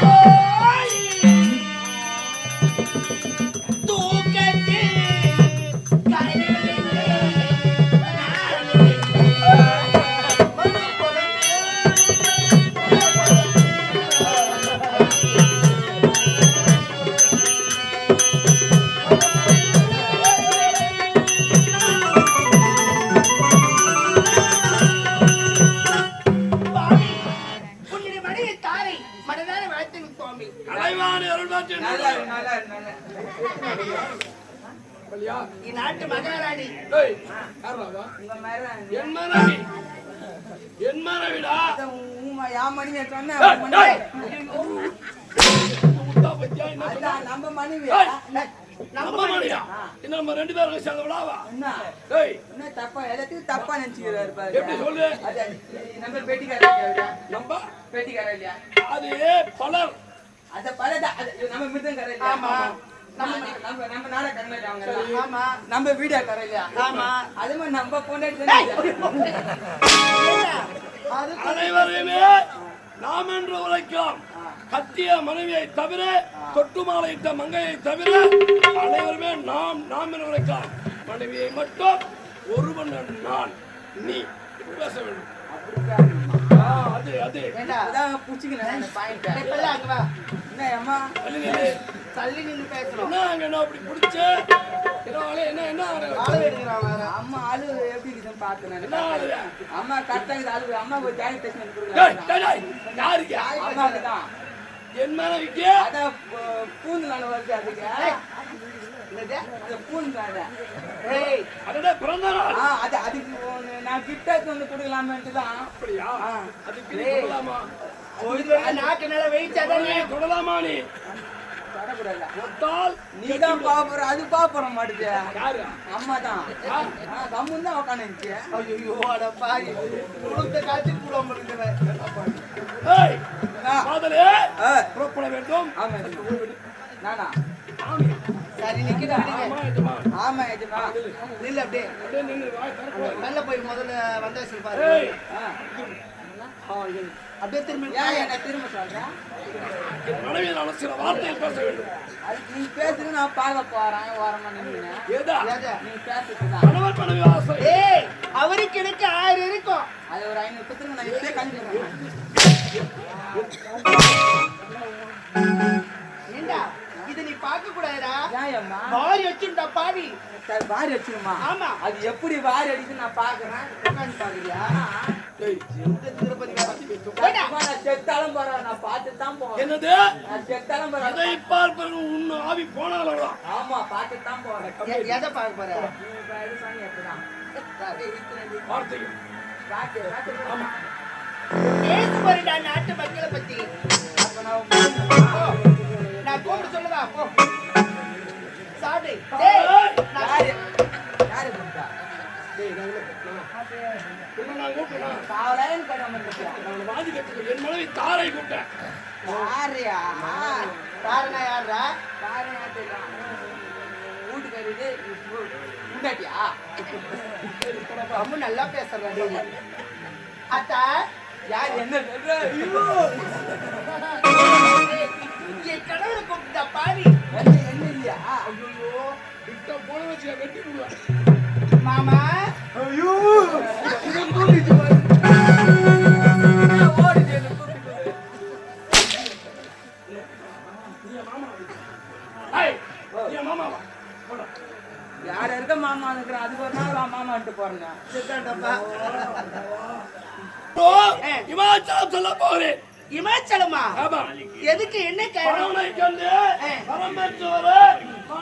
Thank you. மனைவி. முட்டா பத்தியா என்ன சொன்ன? அதான் நம்ம மனைவி. நம்ம மனைவியா? நம்ம ரெண்டு பேரும் சேர்ந்த விழாவா? டேய் என்ன தப்பா எல்லாத்தையும் தப்பா நினைச்சுக்கிறாரு பாரு. எப்படி சொல்லு நம்ம பேட்டிக்காரர் இல்லையா? நம்ம பேட்டிக்காரர் இல்லையா? அது பலர் அது பலதா- நம்ம மிருதங்காரர் இல்லையா? ஆமா. நம்ம? ஆமா. அது மாதிரி பொண்டாட்டி அனைவரையுமே நாம் என்று உரைக்கலாம் கத்திய மனைவியை தவிர தொட்டு மாலையிட்ட மங்கையை தவிர அனைவருமே நாம் நாம் என்று உரைக்கலாம் மனைவியை மட்டும் ஒருவன் நான். நீ பேச வேண்டும். அது அது ஏண்டா அதான் அந்த. இப்பெல்லாம் அங்க வா என்ன அம்மா? தள்ளி நின்னு பேசுறோம் என்ன அங்க என்ன அப்படி பிடிச்சு என்ன ஆளு, என்ன ஆளு? ஆளு எடுக்கிறான் வேற அம்மா அழு எப்படி இருக்குன்னு ஆளு? அம்மா கரெக்டா இருக்குது அழுவு. அம்மா ஒரு ஜாயின் டெஸ்ட் டேய், யாருக்கு அம்மாவுக்கு தான் என் மனைவிக்கு அதான் பூ- பூந்துலான வருது அதுக்கு ஏய். அதோட பிறந்த நாள். அது அதுக்கு நான் கிஃப்ட் வந்து கொடுக்கலாமேன்ட்டு தான். அப்படியா. அதுக்கு நீ தொடலாமா இதுவரை நாக்கு நல்லா வெயிச்சா தானே. நீ தொடலாமா நீ? தரக்கூடாது ஒத்தால் நீ தான் பாப்புற அது பாப்புற மாட்டுது. அம்மா தான். கம்முன்னு தான் உட்காந்துச்சு ஐயோ அட பாவி. கொடுத்த காட்சி கூட முடிஞ்சவன் காதலே. புறப்பட வேண்டும். ஆமா நானா? சரி நிக்கிதா ஆமா எஜமா. நில்லு அப்படியே. வெளில போய் முதல்ல வந்தாச்சு பாரு. அப்படியே திரும்பி என்ன திரும்ப சொல்றேன் சில வார்த்தையில் பேச வேண்டும். நீ பேசுறது நான் பார்க்க போறேன் ஓரமா ஏதா? நீ பேசுறதுதான் கணவன் மனைவி ஆசை. ஏய் அவருக்கு எனக்கு ஆறு இருக்கும். அது ஒரு ஐநூறு பத்திரம் நான் இப்படியே ஏண்டா இது நீ பார்க்க கூடாதுடா வாரி வச்சுட்டா பாவி. வாரி அடிச்சிருமா ஆமா. அது எப்படி வாரி அடிக்குது நான் பாக்குறேன் உட்காந்து பாக்குறியா? என்னது? உன் ஆவி போனாலும் ஆமா தான் போறேன் எதை பார்க்க போற? ராத்திரி ஆமா. போறேன்டா நாட்டு மக்களை பத்தி. நான் கூப்பிட்டு சொல்லுவா? போ. சாப்பிடு யாரு? கூப்பிட்டா? தாரை கூப்பிட்டேன். யாரையா? காரணம் யாரா யாரையா தெரியும்? வீட்டுக்காரி இது முன்னாடியா ரொம்ப நல்லா பேசுறா அத்தா யார் என்ன சொல்ற? ஐயோ. என் கணவரை கூப்பிட்டா பாவி. என்ன என்ன இல்லையா? ஐயோ. கிட்ட போன வச்சு நான் வெட்டி விடுவேன் மாமா. ஐயோ. இமாச்சலம் சொல்ல போகிறேன் இமாச்சலமா? ஆமா. எதுக்கு என்ன காரணம் நான்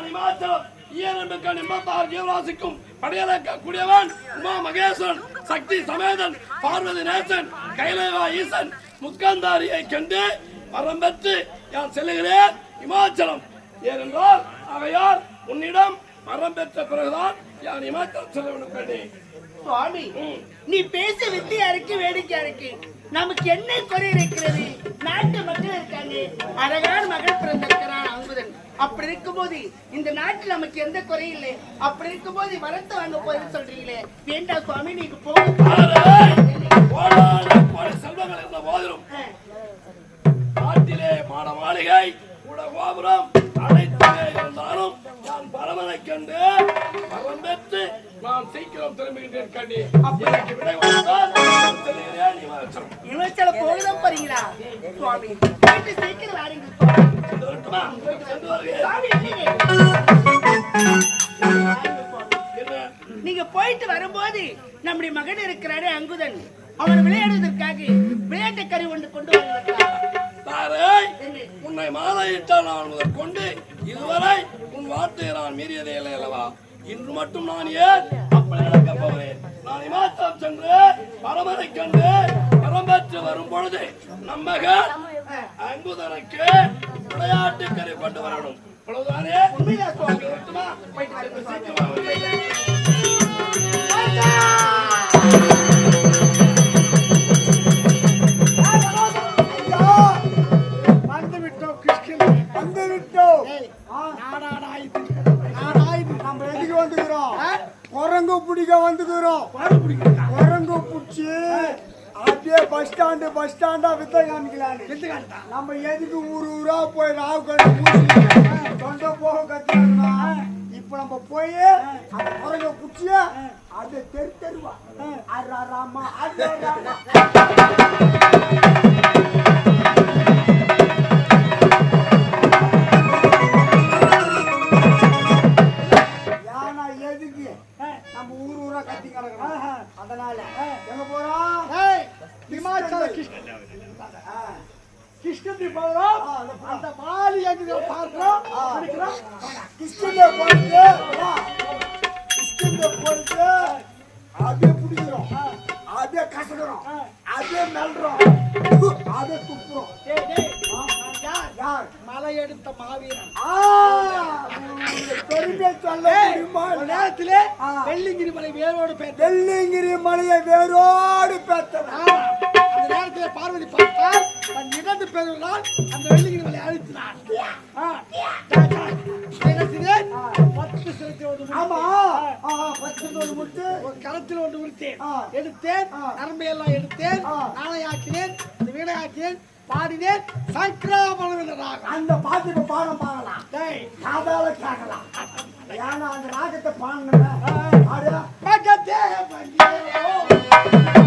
இமாச்சலம் ஈரன்புக்கான் எண்பத்தாறு ஜீவராசிக்கும் படையலக்க கூடியவன் உமா மகேஸ்வரன் சக்தி சமேதன் பார்வதி நேசன் கைலேவா ஈசன் முக்கந்தாரியை கண்டு வரம் பெற்று நான் செல்லுகிறேன். இமாச்சலம். ஏனென்றால் அவையார் உன்னிடம் வரம் பெற்ற பிறகுதான் இமாச்சலம் செல்ல வேண்டும் சுவாமி. நீ பேச வித்தியா இருக்கு வேடிக்கையா இருக்கு நமக்கு என்ன குறை இருக்கிறது? நாட்டு மக்கள் இருக்காங்க. அழகான மகள் பிறந்திருக்கிறான் அங்குதன் அப்படி இருக்கும்போது இந்த நாட்டில் நமக்கு எந்த குறையும் இல்லை. அப்படி இருக்கும்போது வரத்தை வாங்க போறேன்னு சொல்றீங்களே. வேண்டாம் சுவாமி நீங்க போதிலும் நாட்டிலே மாட மாளிகை கூட கோபுரம் அனைத்துமே இருந்தாலும் நான் பரமனை கண்டு பெற்று நான் சீக்கிரம் திரும்புகின்றேன் எனக்கு விடை. இவச்சல போகதான் சுவாமி போயிட்டு சீக்கிரம் வாருங்க நீங்க. போயிட்டு வரும்போது நம்முடைய மகன் இருக்கிறாரே அங்குதன். அவன் விளையாடுவதற்காக விளையாட்டு கருவி ஒன்று கொண்டு தாரே உன்னை மாலையிட்ட நான் கொண்டு இதுவரை உன் வார்த்தையை நான் மீறியதே இல்லை அல்லவா? இன்று மட்டும் நான் ஏன் அப்படி நடக்கப் போகிறேன்? நான் இமாச்சலம் சென்று பரமரை கண்டு வரம் பெற்று வரும் பொழுது நம்மகன் அங்குதனுக்கு விளையாட்டு கரை கொண்டு வரணும். அவ்வளவுதானே? பஸ் ஸ்டாண்டு பஸ் ஸ்டாண்டா வித்த காமிக்கலான்னு. நம்ம எதுக்கு ஊர் ஊரா போய் ராவு கண்டு தொண்டை போக கத்துனா இப்ப நம்ம போய் அந்த குரங்க குச்சிய அப்படியே தெரு தெருவா. அர்ரா ராமா. பிடிக்கிறோம் கிருஷ்ணத போயிட்டு வா. கிருஷ்ணத போயிட்டு அப்படியே பிடிக்கிறோம் அப்படியே கசக்கிறோம் அப்படியே மெல்றோம் அப்படியே துப்புறோம் யார் மலை எடுத்த மாவீரன் பெருமை சொல்ல நேரத்திலே வெள்ளிங்கிரி மலை வேரோடு பேத்த வெள்ளிங்கிரி மலையை வேரோடு பேத்தது நேரத்தில் பார்வதி பார்த்தால் தன் இடது பெருவினால் அந்த வெள்ளிங்கிரி மலை அழித்தினார் பத்து செலுத்தி ஆமா. பத்து ஒன்று முடித்து ஒரு களத்தில் ஒன்று முடித்தேன் எடுத்தேன். நரம்பையெல்லாம் எடுத்தேன். நாளை ஆக்கினேன் இந்த வீடை ஆக்கினேன் பாடினேன் சங்கராபலம் அந்த பாட்டுக்கு பாடம் பாடலாம். டேய். காதால கேட்கலாம். ஏன்னா அந்த ராகத்தை பாடணும் பாடு பக்கத்தே பங்கியோ